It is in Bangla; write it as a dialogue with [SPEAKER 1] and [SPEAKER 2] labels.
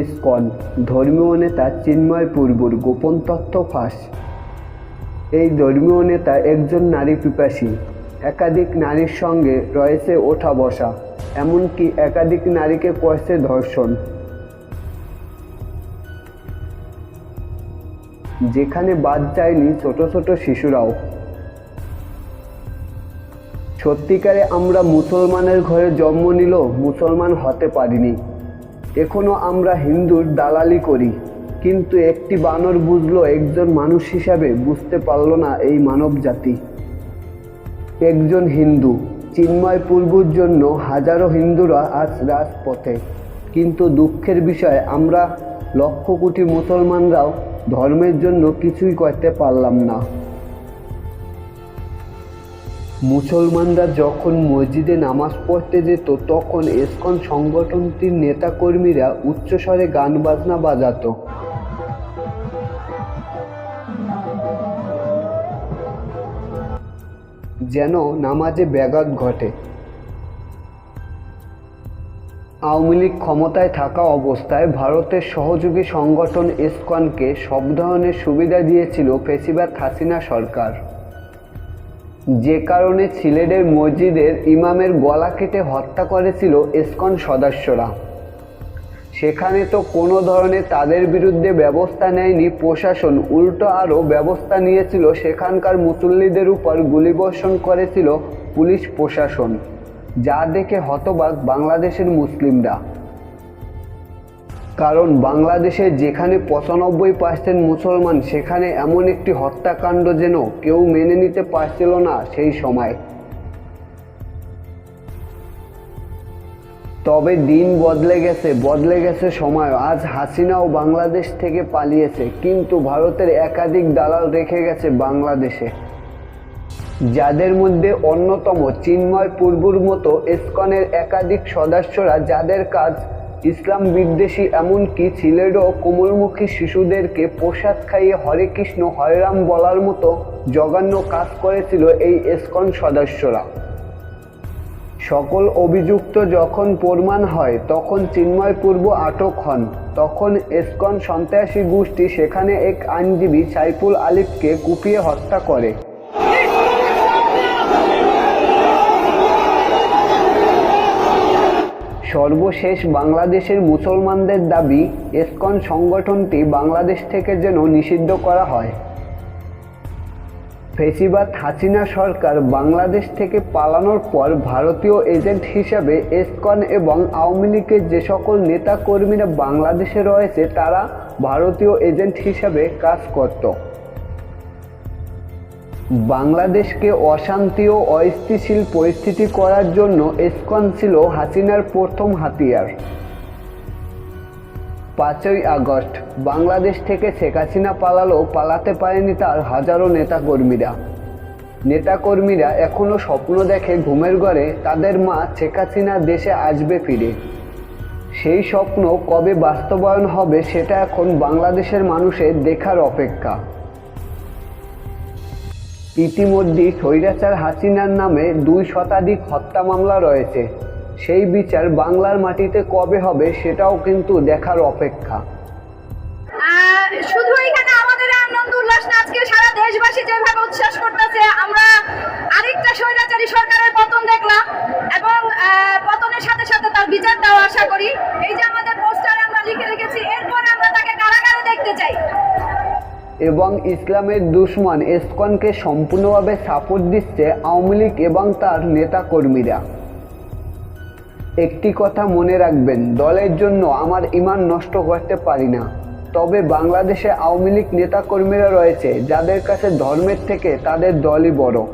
[SPEAKER 1] ইসকন ধর্মীয় নেতা চিন্ময় পূর্বর গোপন তত্ত্ব ফাঁস। এই ধর্মীয় নেতা একজন নারী পিপাসী। একাধিক নারীর সঙ্গে রয়েছে ওঠা বসা, এমনকি একাধিক নারীকে করছে ধর্ষণ। যেখানে বাদ যায়নি ছোট ছোট শিশুরাও। সত্যিকারে আমরা মুসলমানের ঘরে জন্ম নিল মুসলমান হতে পারিনি। এখনও আমরা হিন্দুর দালালি করি, কিন্তু একটি বানর বুঝলো একজন মানুষ হিসাবে বুঝতে পারল না এই মানব জাতি একজন হিন্দু, চিন্ময় পূর্বর জন্য হাজারো হিন্দুরা আজ রাজপথে। কিন্তু দুঃখের বিষয়, আমরা লক্ষ কোটি মুসলমানরাও ধর্মের জন্য কিছুই করতে পারলাম না। মুসলমানরা যখন মসজিদে নামাজ পড়তে যেত, তখন এসকন সংগঠনটির নেতাকর্মীরা উচ্চস্বরে গান বাজনা বাজাতো। যেন নামাজে ব্যাঘাত ঘটে। আওয়ামী লীগ ক্ষমতায় থাকা অবস্থায় ভারতের সহযোগী সংগঠন ইসকনকে সব ধরনের সুবিধা দিয়েছিল ফেসিবাদ হাসিনা সরকার। যে কারণে সিলেটের মসজিদের ইমামের গলা কেটে হত্যা করেছিল ইসকন সদস্যরা। সেখানে তো কোনো ধরনের তাদের বিরুদ্ধে ব্যবস্থা নেয়নি প্রশাসন, উল্টো আরও ব্যবস্থা নিয়েছিল সেখানকার মুসল্লিদের উপর গুলিবর্ষণ করেছিল পুলিশ প্রশাসন, যা দেখে হতবাক বাংলাদেশের মুসলিমরা। কারণ বাংলাদেশে যেখানে পঁচানব্বই পার্সেন্ট মুসলমান, সেখানে এমন একটি হত্যাকাণ্ড যেন কেউ মেনে নিতে পারছিল না সেই সময়। তবে দিন বদলে গেছে বদলে গেছে সময়। আজ হাসিনাও বাংলাদেশ থেকে পালিয়েছে, কিন্তু ভারতের একাধিক দালাল রেখে গেছে বাংলাদেশে। যাদের মধ্যে অন্যতম চিন্ময় পূর্বর মতো ইসকনের একাধিক সদস্যরা, যাদের কাজ ইসলাম বিদ্বেষী এমনকি ছিলেরও কোমলমুখী শিশুদেরকে প্রসাদ খাইয়ে হরে কৃষ্ণ, হরে রাম বলার মতো জঘন্য কাজ করেছিল এই ইসকন সদস্যরা। সকল অভিযুক্ত যখন প্রমাণ হয়, তখন চিন্ময় পূর্ব আটক হন। তখন এসকন সন্ত্রাসী গোষ্ঠী সেখানে এক আইনজীবী সাইফুল আলিফকে কুপিয়ে হত্যা করে। সর্বশেষ বাংলাদেশের মুসলমানদের দাবি, এসকন সংগঠনটি বাংলাদেশ থেকে যেন নিষিদ্ধ করা হয়। ফেসিবাদ হাসিনা সরকার বাংলাদেশ থেকে পালানোর পর ভারতীয় এজেন্ট হিসাবে এসকন এবং আওয়ামী লীগের যে সকল নেতা কর্মীরা বাংলাদেশে রয়েছে, তারা ভারতীয় এজেন্ট হিসাবে কাজ করত। বাংলাদেশকে অশান্তি ও অস্থিতিশীল পরিস্থিতি করার জন্য এসকন ছিল হাসিনার প্রথম হাতিয়ার। পাঁচই আগস্ট, বাংলাদেশ থেকে শেখ হাসিনা পালালেও পালাতে পারেনি তার হাজারো নেতাকর্মীরা। নেতাকর্মীরা এখনও স্বপ্ন দেখে ঘুমের ঘরে, তাদের মা শেখ হাসিনা দেশে আসবে ফিরে। সেই স্বপ্ন কবে বাস্তবায়ন হবে সেটা এখন বাংলাদেশের মানুষের দেখার অপেক্ষা। ইতিমধ্যেই স্বৈরাচার হাসিনার নামে দুই শতাধিক হত্যা মামলা রয়েছে। সেই বিচার বাংলার মাটিতে কবে হবে সেটাও কিন্তু দেখার অপেক্ষা।
[SPEAKER 2] শুধু এখানে আমাদের আনন্দ উল্লাস না, আজকে সারা দেশবাসী যেভাবে উচ্ছ্বাস করতেছে, আমরা আরেকটা স্বৈরাচারী সরকারের পতন দেখলাম এবং পতনের সাথে সাথে তার বিচারটাও আশা করি। এই যে আমাদের
[SPEAKER 1] এবং ইসলামের দুশ্মন এসকনকে সম্পূর্ণভাবে সাপোর্ট দিচ্ছে আওয়ামী লীগ এবং তার নেতাকর্মীরা। একটি কথা মনে রাখবেন, দলের জন্য আমার ইমান নষ্ট করতে পারি না। তবে বাংলাদেশে আওয়ামী লীগ নেতাকর্মীরা রয়েছে, যাদের কাছে ধর্মের থেকে তাদের দলই বড়।